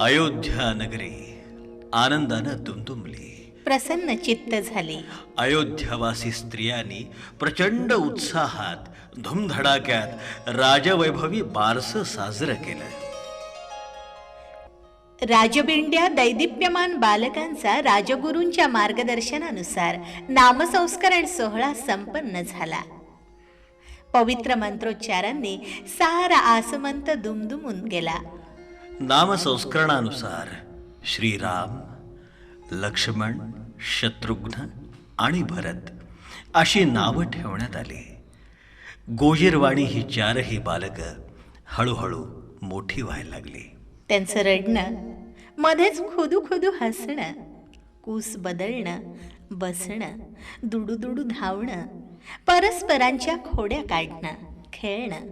अयोध्या नगरी आनंदानं दुमदुमली. प्रसन्न चित्त झाले. अयोध्यावासी स्त्रियांनी प्रचंड उत्साहात धुमधडाक्यात राजवैभवी बारस साजरं केलं. राजबिंड्या दैदिप्यमान बालकांचा राजगुरूंच्या मार्गदर्शनानुसार नामसंस्करण सोहळा संपन्न झाला. पवित्र मंत्रोच्चारांनी सारा आसमंत दुमदुमून गेला. नामसंस्करणानुसार श्रीराम लक्ष्मण शत्रुघ्न आणि भरत अशी नावं ठेवण्यात आली. गोजीरवाणी ही चारही बालकं हळूहळू मोठी व्हायला लागली. त्यांचं रडणं मध्येच खुदू खुदू हसणं कूस बदलणं बसणं दुडू दुडू धावणं परस्परांच्या खोड्या काढणं खेळणं.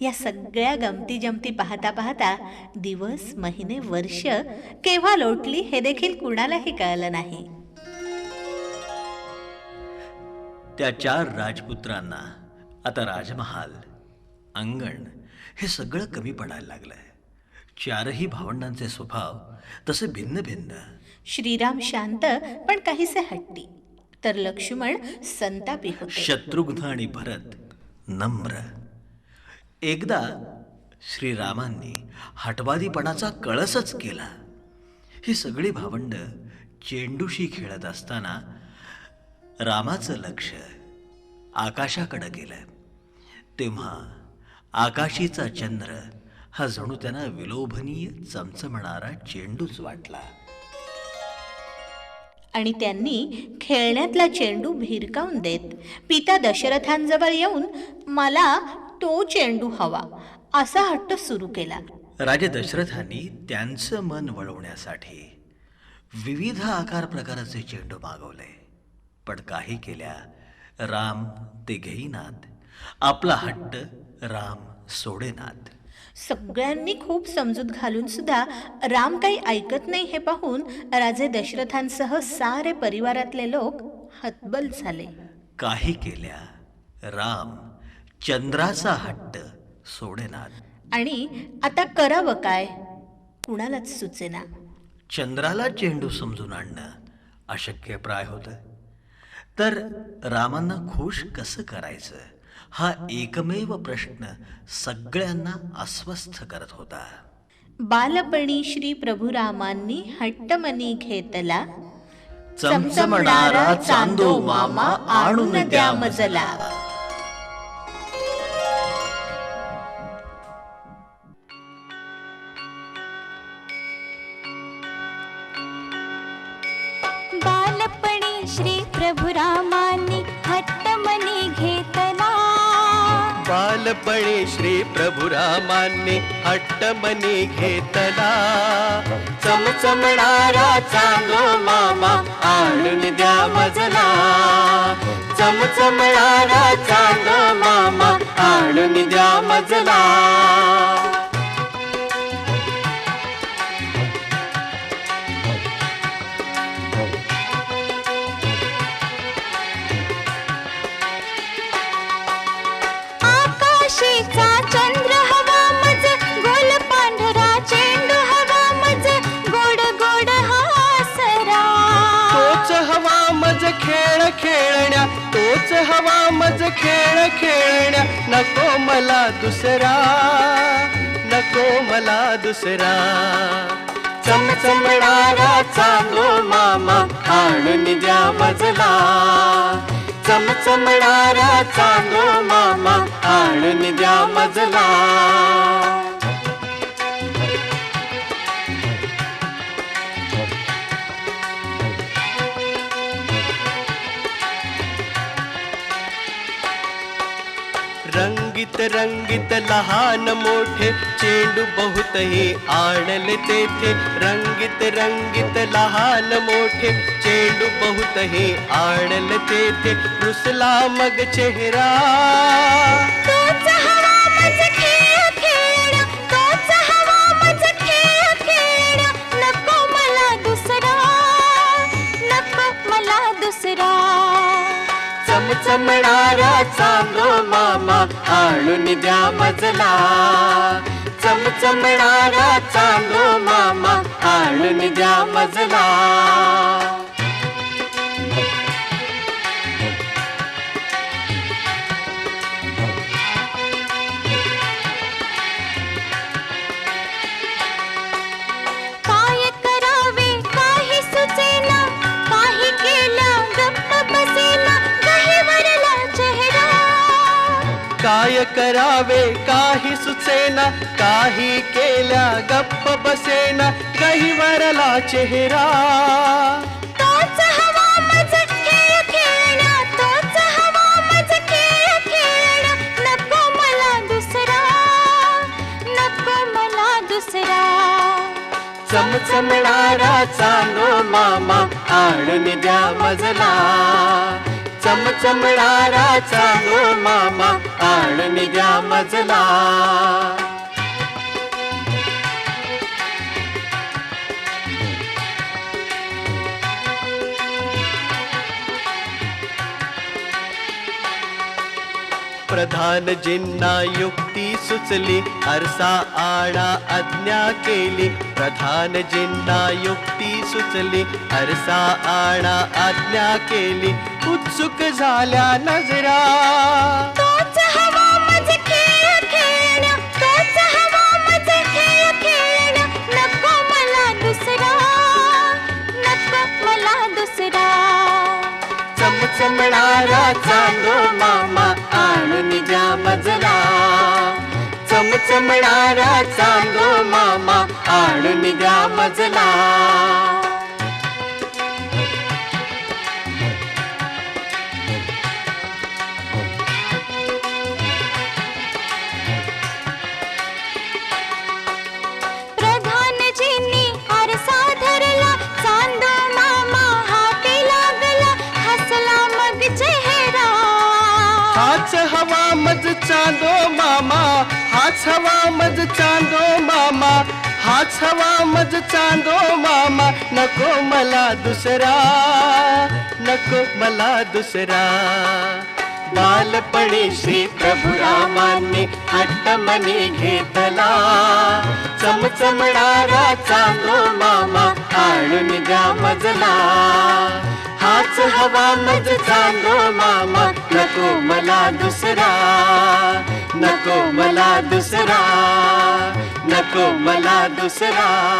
या सगळ्या गमती जमती पाहता पाहता दिवस महिने वर्ष केव्हा लोटली हे देखील कुणालाही कळलं नाही. त्या चार राजपुत्रांना आता राजमहाल अंगण हे सगळं कमी पडायला लागलंय. चारही भावंडांचे स्वभाव तसे भिन्न भिन्न. श्रीराम शांत पण काहीसे हट्टी. तर लक्ष्मण संतापी शत्रुघ्न आणि भरत नम्र. एकदा श्रीरामांनी हटवादीपणाचा कळसच केला. ही सगळी भावंड चेंडूशी खेळत असताना रामाचं लक्ष आकाशाकडं गेलं. तेव्हा आकाशीचा चंद्र हा जणू त्यांना विलोभनीय चमचमणारा चेंडूच वाटला. आणि त्यांनी खेळण्यातला चेंडू भिरकावून देत पिता दशरथांजवळ येऊन मला तो चेंडू हवा असा हट्ट सुरू केला. राजे दशरथांनी त्यांचं मन वळवण्यासाठी विविध आकार प्रकाराचे चेंडू मागवले. पण काही केल्या राम ते घेईनात आपला हट्ट राम सोडेनात सगळ्यांनी खूप समजूत घालून सुद्धा राम काही ऐकत नाही हे पाहून राजे दशरथांसह सारे परिवारातले लोक हतबल झाले. काही केल्या राम चंद्राचा हट्ट सोडेनात आणि आता करावं काय? कुणालाच सुचेना. चंद्राला चेंडू समजून आणणं अशक्य प्राय होतं. तर रामांना खुश कसं करायचं? हा एकमेव प्रश्न सगळ्यांना अस्वस्थ करत होता. बालपणी श्री प्रभुरामांनी हट्टमनी घेतला. चमचमणारा चांदो मामा आणून द्या मजला. बालपणी श्री प्रभुरामाने हट्ट मनी घेतला. चमचमणारा चांगो मामा आणून द्या मजला चमचमणारा चांगो मामा आणून द्या मजला तोच हवा मज खेळ खेळण्या. नको मला दुसरा नको मला दुसरा. चमचमणारा चांगो मामा आणून द्या मजला. चमचमणारा चांगो मामा आणून द्या मजला. रंगीत रंगीत लहान मोठे चेंडू बहुतही आणले तेथे. रंगीत रंगीत लहान मोठे चेंडू बहुतही आणले तेथे. रुसला मग चेहरा. चमचमणारा चांगो मामा आणून द्या मजला. चमचमणारा चांगो मामा आणून द्या मजला. काय करावे काही सुचेना काही केल्या गप्प बसेना चेहरा. नको मला दुसरा चमचमणारा चांदो मामा आणून द्या मजला. चमचमणारा चांदो मामा आण निघ्या मजला. प्रधान जिन्ना युक्ती सुचली हरसा आडा आज्ञा केली. प्रधान जिन्ना युक्ती सुचली हरसा आडा आज्ञा केली. उत्सुक झाल्या नजरा. चमणारा चांदो मामा आणून जा मजला. चमचमणारा चांदो मामा आणून जा मजला. हाच हवा मज चांदो मामा हाच हवा मज चांदो मामा हाच हवा मज चांदो मामा नको मला दुसरा नको मला दुसरा. बालपणी श्री प्रभू रामांनी हट्ट मनी घेतला. चमचमणारा चांदो मामा आणून द्या मजला. हाच हवा मज चांदो मामा दुसरा. नको मला दुसरा. नको मला दुसरा.